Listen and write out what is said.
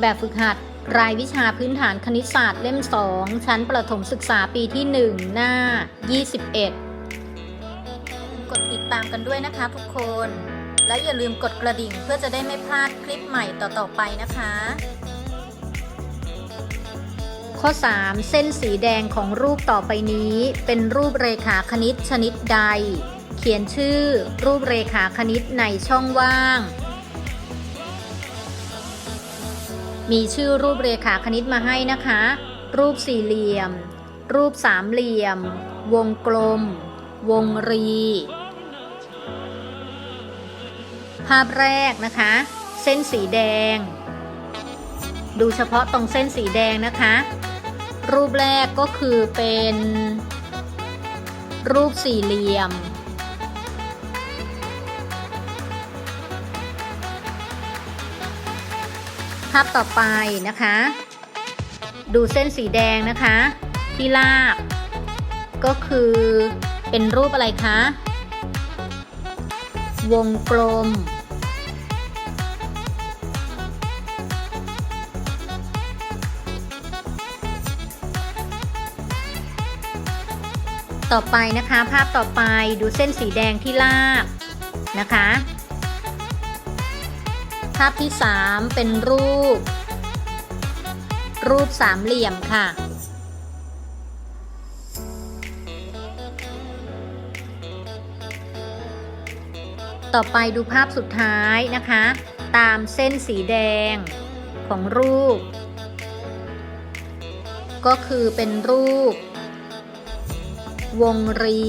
แบบฝึกหัด รายวิชาพื้นฐานคณิตศาสตร์เล่ม 2 ชั้นประถมศึกษาปีที่ 1 หน้า 21 กดติดตามกันด้วยนะคะทุกคน และอย่าลืมกดกระดิ่งเพื่อจะได้ไม่พลาดคลิปใหม่ต่อ ๆ ไปนะคะ ข้อ 3 เส้นสีแดงของรูปต่อไปนี้ เป็นรูปเรขาคณิตชนิดใด เขียนชื่อ รูปเรขาคณิตในช่องว่าง มีชื่อรูปเรขาคณิตมาให้นะคะ รูปสี่เหลี่ยม รูปสามเหลี่ยม วงกลม วงรี ภาพแรกนะคะ เส้นสีแดง ดูเฉพาะตรงเส้นสีแดงนะคะ รูปแรกก็คือเป็น รูปสี่เหลี่ยม ภาพต่อไปนะคะ ดูเส้นสีแดงนะคะที่ลาก ก็คือเป็นรูปอะไรคะ วงกลม ต่อไปนะคะ ภาพต่อไปดูเส้นสีแดงที่ลากนะคะ ภาพที่ 3 เป็นรูป รูปสามเหลี่ยมค่ะ ต่อไปดูภาพสุดท้ายนะคะ ตามเส้นสีแดงของรูป ก็คือเป็นรูป วงรี